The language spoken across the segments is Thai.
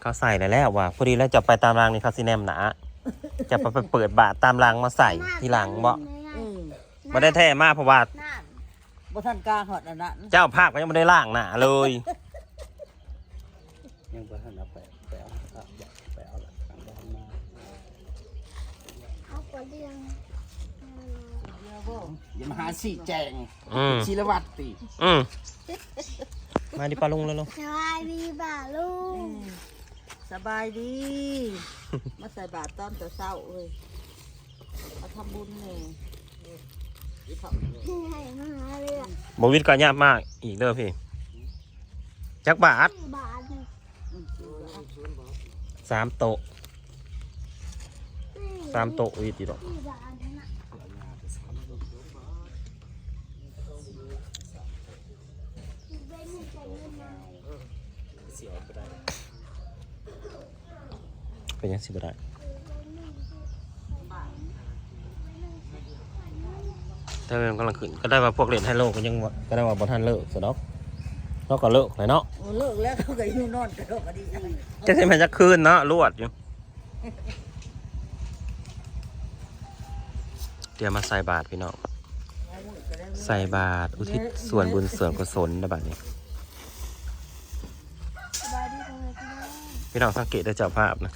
เขาใส่แล้วแหล้วว่ะพอดีแล้วจะไปตามรางนี่เขาซีแนมหนา จะไปไปเปิดบาทตามรางมาใส่ทีหลังบ่อืมไม่ได้แท้มากเพราะว่าน้บ่ทันกล้าหอดอันนั้นเจ้าภาพก็ยังไม่ได้ล่างหนาเลย ยังบ่ทันเอาไปไปเอาเอาอยากไปเอาหลักฐานบ่ทันมาำเอากระเลียงอย่ามาหาสีแจงอืมชีรวัตรติอืมมาดิปลาลุงแล้วลูกสบายดีบ่าลูก สบายดี มาใส่บาตรตอนแต่เช้าเอ้ยมาทำบุญนี่ใหญ่มหาเลยอะบวิดก็ยากมากอีกเด้อพี่จักบาทบาทหนึ่งสามโต๊ะสามโต๊ะวิดอีกดอกสี่บาทนั่นน่ะเว้นให้ใจ เงินมาเป็นยังสิบได้ถ้าเป็นกำลังขึ้นก็ได้ว่าพวกเล่นไฮโลก็ยังว่าก็ได้ว่าบอทันเลิกสะดอกเราก็เลิกเลยเนาะโอ้เลิกแล้วเขาก็อยู่นอนกระโดดกระดิ่งจะใช่ไหมจะคืนเนาะรวดอยู่เดี๋ยวมาใส่บาทพี่น้องใส่บาทอุทิศส่วนบุญส่วนกุศลนะบัดนี้สบายดีทำไมพี่น้องพี่น้องสังเกตได้เจ้าภาพนะ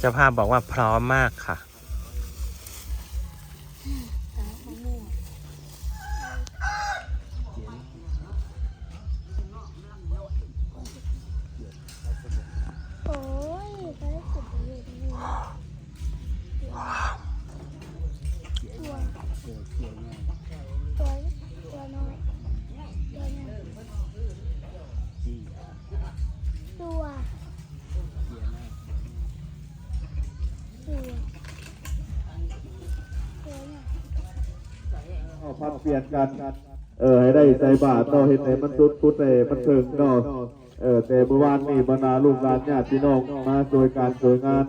เจ้าภาพบอกว่าพร้อมมากค่ะ เอาพัดเปลี่ยนกัน เออให้ได้ใส่บาตรเนาะเห็นไหนมันสุดพุทธเลยมันเถึงเนาะเออแต่เมื่อวานนี่บรรดาลูกหลานญาติพี่น้องมาโดยการโดยงาน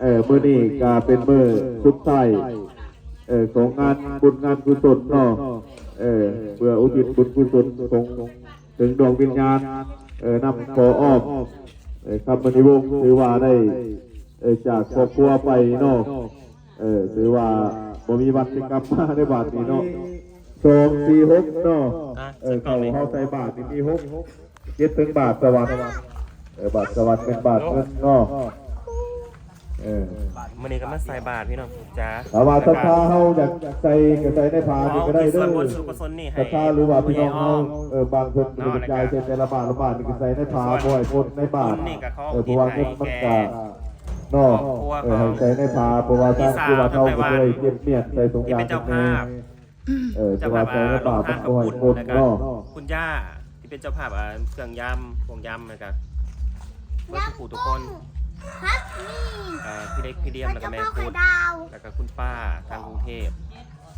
เออเมื้อนี้ก็เป็นเมื้อสุดท้ายเออของงานบุญงานกุศลเนาะเออเพื่ออุทิศบุญกุศลของถึงดวงวิญญาณเออนำขออ้อมเออคำมณีวงศ์ถือว่าได้เออจากครอบครัวไปเนาะเออถือว่า บ่มีวัดกรรมมาในบาทนี้เนาะสองสี่หกเนาะเออเขาเขาใส่บาทนี่มีหกเจ็ดถึงบาทสวัสดิ์เออบาทสวัสดิ์เป็นบาทเงินเนาะเออมื่อนี้ก็มาใส่บาทพี่น้องจ้าถ้าว่าศรัทธาเฮาอยากใส่ก็ใส่ในผานี่ก็ได้ส่เด้วนอบุญส่วนกุศลนี่ให้ศรัทธาหรือว่าพี่น้องผู้ใหญ่เฮาอ้อมเออบางคนมีกระจายเช่นแต่ละบาทละบาทนี่ก็ใส่ในผาบ่อยคนในบาทบุญนี่ก็เขาเออเพราะว่าเงินมันก็เนอกครอบครัวเออให้ใส่ในผาเพราะว่าถ้าพี่สาวคือว่าเขาไปก็ว่าเลยเก็บเมียนใส่ถุงที่ยางเป็นเจ้าภาพเออแต่เจ้าว่าภาพใส่ในลบางททามันนกับก็ให้บุญคนนะครับเนาะคุณย่าที่เป็นเจ้าภาพอะเครื่องยำพวงยำนะครับเพื่อทุกผู้ทุกคนฮักนี่อ่าพี่เล็กพี่เดียมมันแล้วจะก็แม่พ่อไข่คุณดาวแล้วก็คุณป้าทางกรุงเทพ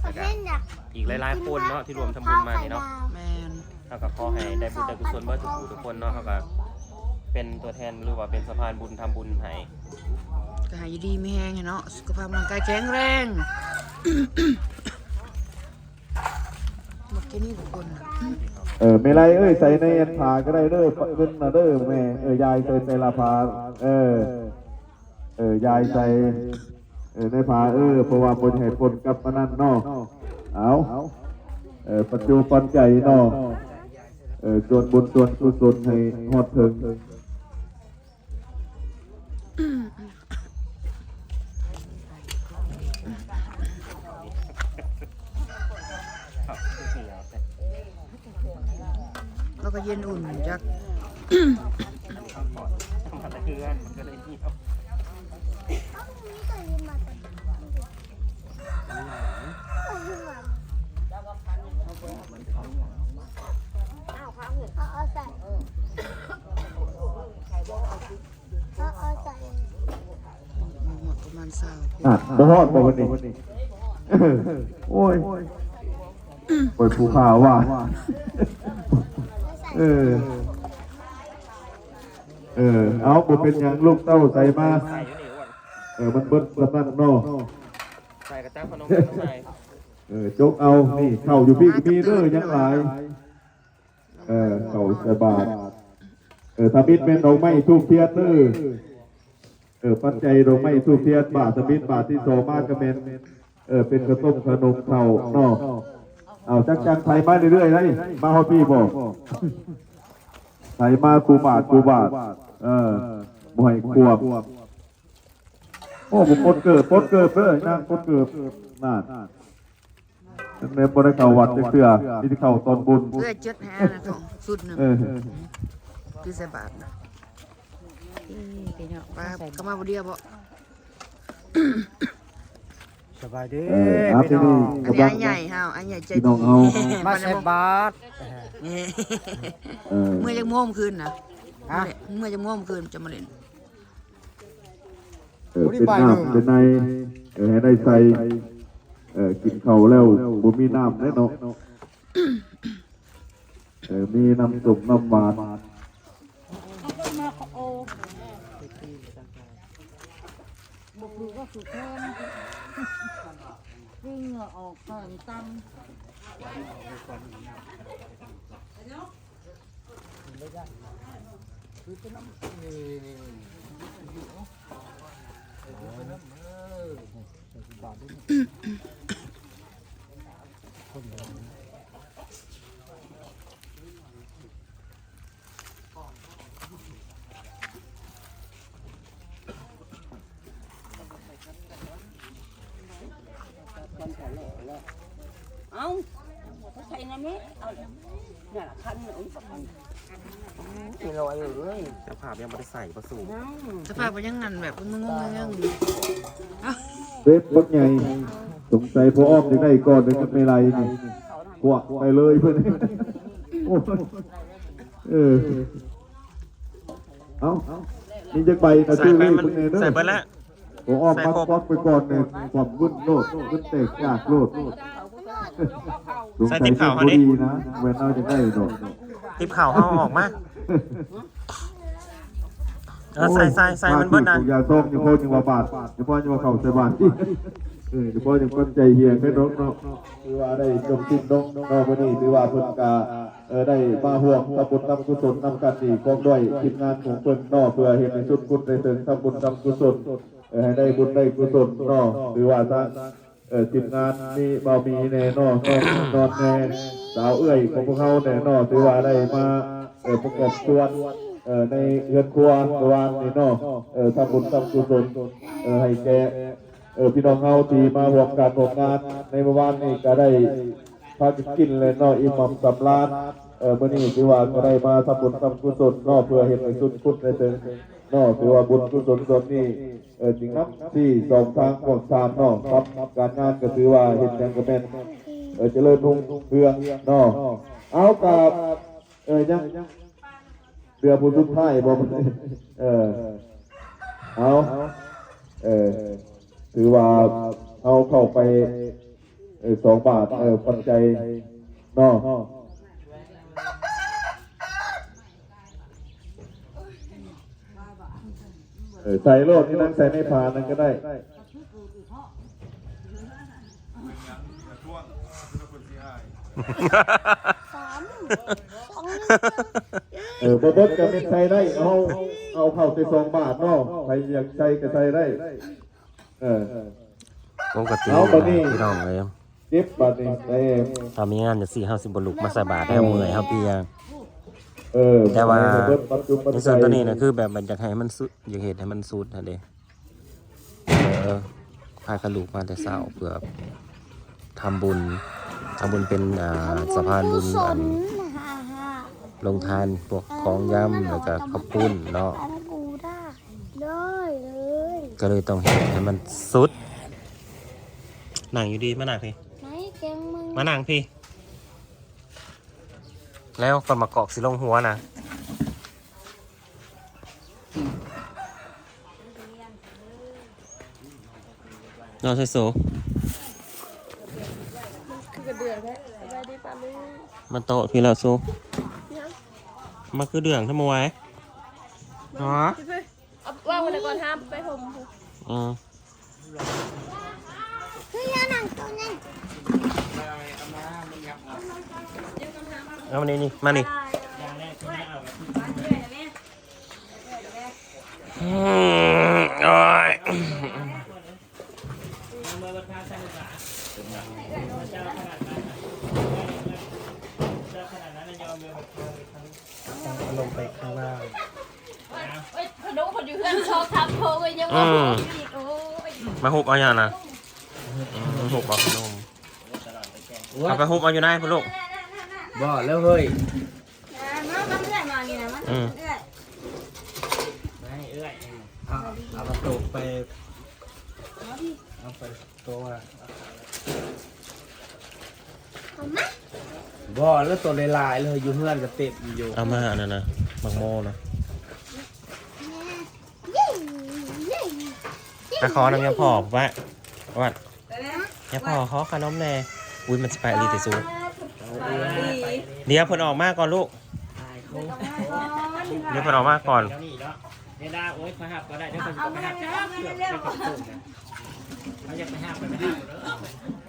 ประเภทเนี่ยอีกหลายๆคนเนาะที่รวมทำบุญมานี่เนาะแมนเท่ากับขอให้ได้บุญได้กุศลเมื่อทุกผู้ทุกคนเนาะเท่ากับ เป็นตัวแทนหรือว่าเป็นสะพานบุญทำบุญให้ก็หายดีไม่แห้งเนาะสุขภาพร่างกายแข็งแรง หมดแค่นี้ทุกคนน่ะเออไม่ไรเอ้ยใส่ในอันผาก็ได้เด้อเงินน่ะเด้อแม่เออยายใส่ในละผาเออ เออยายใส่เออในผาเออเพราะว่าบนให้ปนกับมันนั่นเนาะเอาเออปัจจุบันใจเนาะเออส่วนบุญส่วนกุศลให้ฮอดถึง แล้วก็เย็นอุ่นจักทำอะไรเพื่อนมักเลยเหี่ยวนี่ก็ยืมมาแต่ยืมมาเอาเอาใส่ หมดประมาณเศร้าอะบ่ฮอดบ่วันนี้โอ้ยปล่อยภูเขาว่า เออ เออ เอาบ่เป็นหยังลูกเต้าใส่มาใส่อยู่นี่อ้วนเออ มันเบิดสนั่นเนาะใส่กระจ้าพนมก็ใส่เอออจกเอา นี่เข่าอยู่พี่ก็มีเด้อยังหลาย เออเข่าใส่บาทเออทำบิดเป็นดอกไม้ทูบเทียนเด้อเออปัจจัยดอกไม้ทูบเทียนบาททำบิดบาทที่โซมากกระเมนเออเป็นกระต้มขนมเข่านอกเอาจักจังไทยมาเรื่อยๆเลยมาฮอดพี่บอกไทยมาคูบาทคูบาท เออบ่ให้ควบโอ้ผมปดเกิดปดเกิดเด้อนั่งปดเกิดนั่นเป็นแม่บ่ได้เข้าวัดจักเทื่อมีที่เข้าตอนบุญเพื่อจุดแพ้นะของสุดหนึ่งเออคือใส่บาทนะนี่ พี่น้องป้าก็มาบ่เดียวบ่สบายดีเออครับที่นี่อันกำนี้ลัอังนใหญ่เฮาอันใหญ่ใจพี่ดีน้องเอามาใส่บาตรนี่เออเมื่อจะม่วมคืนนะฮะ เมื่อจะม่วมคืนจะมาเล่นเออเป็นน้ำเป็นในเออให้ได้ใส่เออกินข้าวแล้วบ่มีน้ำแน่เนาะเออมีน้ำสุกน้ำหวาน วิ่งเหงื่อออกก่อนตั้มเอา เขาใส่น้ำนี้เอาเนี่ยละคันหนึ่งสักคันกี่ลอยเลยเจ้าภาพยังไม่ได้ใส่ประสูน้สภาพเป็นยังนั่นแบบงงๆยังเว็บบักใหญ่สงสัยพออ้อมจะได้ก่อนเดี๋ยวมันไม่ไรนี่กวักไปเลยเพื่อนโอ้ยเออเอานี่จะไปนะใส่ชื่อไปเลขมันเนี่ยเด้อใส่ไปแล้วผมออกมาควักไปก่อนเนี่ยความวุ่นโลดวุ่นเตกจากโลด ใส่ติ๊บขาวเขาดิ ดีนะเว้นเอาจะได้ดอกติบข่าวเอาออกมาเออใส่ใส่ใส่มันเบิ้ลนะยาส้มยังพอยังว่าบาทยังพอยังว่าเข่าใส่บาทเออยังพอยังก้นใจเฮียแค่น้องเนาะคือว่าได้จมสิ้นน้องน้องวันนี้คือว่าเพิ่นกาเออได้มาห่วงทำบุญทำกุศลนำกันดีกองด้วยทีมงานของเพิ่นนอเพื่อเห็นในชุดบุญในเติงทำบุญทำกุศลเออให้ได้บุญได้กุศลนอหรือว่าถ้า เออทีมงานมีบ่ามีแน่นอนนอนแน่สาวเอื้อยของพวกเขาแน่นอนถือว่าได้มาเออประกอบส่วนเออในเรือนครัวเมื่อวานนี่เนาะเออทำบุญทำกุศลเออให้แกเออพี่น้องเฮาที่มาร่วมการร่วมงานในเมื่อวานนี่ก็ได้พากันกินเลยเนาะอิ่มหม่ำสำราญเออเมื้อนี้ถือว่าก็ได้มาทำบุญทำกุศลเนาะเพื่อเห็นในสุดพุทธในเถิงเนาะถือว่าบุญกุศลส่วนนี้เออจริงครับที่สองทางพวกสามนาะครับการงานก็ถือว่าเห็นย่งก็เป็นเออเจริญรุ่งเรืองนาะเอากับเออยังเรือผู้สุดท้ายบอกมันเออเอาเออถือว่าเอาเข้าไปสองบาทเออปัจจัยนอเออ ใส่โลดที่นั่งใส่ในผานั่นก็ได้สามสองเออบ่เบิดก็เป็นใส่ได้เอาเอาเข้าไปสองบาทเนาะใครอยากใส่ก็ใส่ได้เออปกติเอาบัดนี้พี่น้องเลยเก็บบาทนี่ใส่ถ้ามีงานจะสี่ห้าสิบบลุกมาใส่บาทได้เมื่อยครับพี่ยัง เออแต่ว่าเบิดปัจจุบันในส่วนตัวนี้นะคือแบบมันอยากให้มันสุดอยากเห็นให้มันสุดนะเด้เออพาขลุกมาแต่เช้าเพื่อทำบุญทำบุญเป็นอ่าสะพานบุญอันฮ่าฮ่าลงทานพวกของย่ำแล้วก็ข้าวปุ้นเนาะอะไรกูได้ได้เลยก็เลยต้องเห็นให้มันสุดนั่งอยู่ดีมานั่งพี่ไหนแกงมึงมานั่งพี่ แล้วก่อนมากอกสิลงหัวนะนอนใส่โซคือกระเดือกแท้สบายดีป่ะลูกมันโตะพี่แล้วโซเนี่ยมันคือเดืองทำไมวะอ๋อเอาว่างไว้เลยก่อนห้ามไปผมอืมคือยาหนังตัวนั้น เอามานี่นี่มานี่อืมโอ้ยลงไปข้างล่างเอ้ยขนมคนอยู่เพื่อนชอบทำโพงยังอืว่ามอีกโอ้ยมาหุบเอาอย่างนะอืมหุบเอาขนมเอาไปหุบเอาอยู่ไหนพ่อลูก บ่แล้วเฮ้ยมามาเรื่อยมานี่นะมันอืมเรื่อยไม่เอ้ยเอาเอาประตูไปเอาไปตัวเอามาบ่แล้วตัวลายๆเลยอยู่เฮือนก็เต็มอยู่เอามาอันนั้นนะมังโมนะเย้เย้ไปขอน้ำยาพอวะวัดยาพอขอขนมแน่อุ้ยมันสไปรีติสู เดี๋ยวเพิ่นออกมาก่อนลูก เดี๋ยวเพิ่นออกมาก่อนเดี๋ยวนี่เนาะเดี๋ยวได้โอ๊ยมาหับก็ได้เดี๋ยวคนจะไปหับจะเกือบจะกระตุ้นนะเขาจะไปหับไปไม่หับเด้อ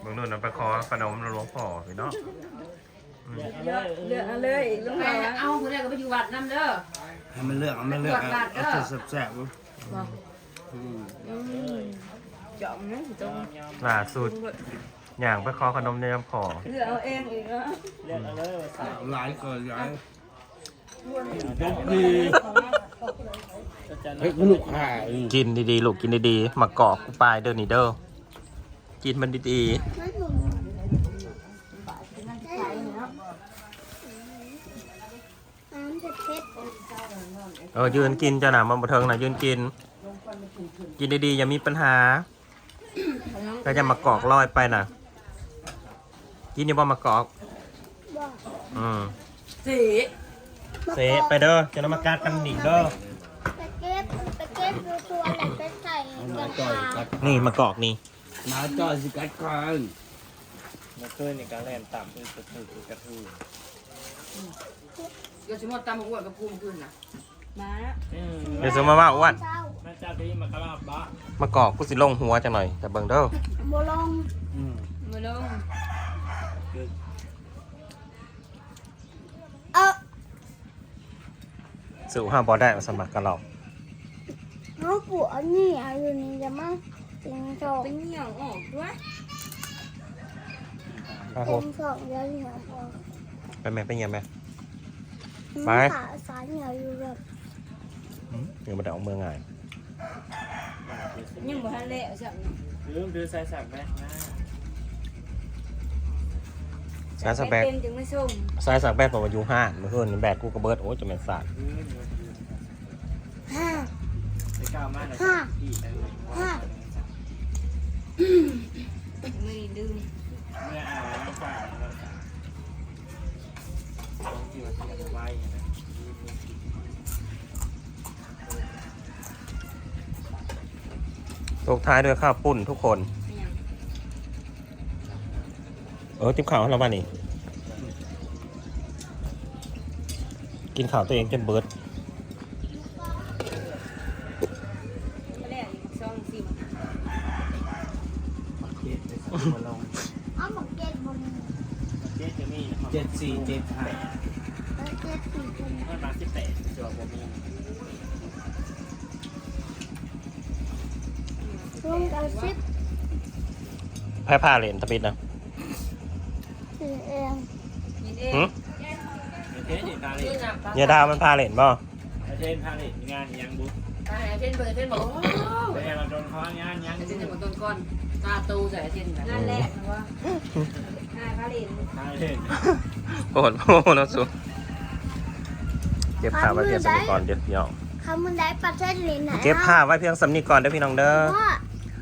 เบิ่งนู่นนะไปขอขนมหลวงพ่อพี่เนาะเลือกเอาเลยลุงแม่เอาเอาคนแรกก็ไปอยู่วัดนั่นเด้อ ให้มันเลือกเอามันเลือกเอาเอาสุดแซ่บๆอืมจ่องนะตรงล่าสุด อย่างไปขอขนมในยาพอเลือกเอาเองอีกอะหลายก่อนหลายเฮ้ยลูกค้าอืมกินดีๆลูกกินดีๆมากอกกูปลายเด้อนี่เด้อกินมันดีมันหนุนน้ำจะเพชรๆเออยืนกินเจ้าหนามันบันเทิงนะยืนกิน กินดีๆอย่ามีปัญหาก็จะมากอกลอยไปน่ะ กินอย่าบ่มากอกบอกอืมสีเสะไปเด้อจะนำมากัดกันหนิเด้อไปเก็บไปเก็บดูตัวอะไรไปใส่กระถางนี่มากอกนี่มาจอยสิกัดก่อนมาเคยในการแล่นต่ำคือกระทือกระทือเดี๋ยวสมมติตามมาอ้วนกับภูมิขึ้นนะมาเดี๋ยวสมมาว่าอ้วนเจ้าแม่เจ้าที่มากระลาบบ้ามากอกกูสิลงหัวจังหน่อยแต่เบิ่งเด้อโบลงอืมมาลง เออสู่ห้าบอได้มาสมัครกันหรอกน้องปู่อันนี้อายุนี่จะมาติงสองเป็นเหนียวออกด้วย ครับผติมงสองเดี๋ยวเหนียวออกไปแม่ไปเงียบไหมไปมันขาสายเหนียวอยู่แบบเดี๋ยวมาเดเอาเมืองไง ยังบ่ทันแล้วจังลืมดื้อใส่ สักแม่นะสายสแบกเป็นจึงไม่ส่งสายสักแบกบอกว่าอยู่ห้านเมื่อคืนนี่แบกกูกระเบิดโอ้ยจะเป็นสาดห้าไปก้าวมาหน่อยห้าพี่เออห้าไม่ลืมเมื่อเอาน้ำปลาแล้วก็ต้องที่ว่าเสียไว้นะตกท้ายด้วยข้าวปุ้นทุกคน เออติ๊บข่าวเราบ้านี่กินข่าวตัวเองจนเบิร์ดเจ็ดสอาลงเอาหมกเก็ตบนเจ็ดจะมีนะครับเจ็ดสี่เจ็ดห้าเก็ตสี่คนเมื่อมาสิบแปดจวบมีลงเอาซิปแพ้ผ้าเหรียญทปิดนะ สีเอง ยินเอง หึ เนอยู่ตาเลยดาวมันพาเหรียญบ่เทนพาเลยงานยังบุ๊ตาเช่นเปิดเช่นบอกแต่เราโดนเขางานยังเช่นจะมาต้นก้อนตาตูใส่เช่นงานแรกนะว่างานพาลินพาเล่นโอ้โหน้องสุเก็บผ้าไว้เพียงสำนีก่อนเดี๋ยวพี่น้องคำมันได้ปัจจัยเก็บผ้าไว้เพียงสำนีก่อนเด้อพี่น้องเด้อ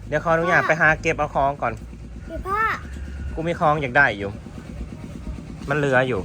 เดี๋ยวขออนุญาตไปหาเก็บเอาของก่อนพี่พ่อกูมีของอยากได้อยู่ มันเหลืออยู่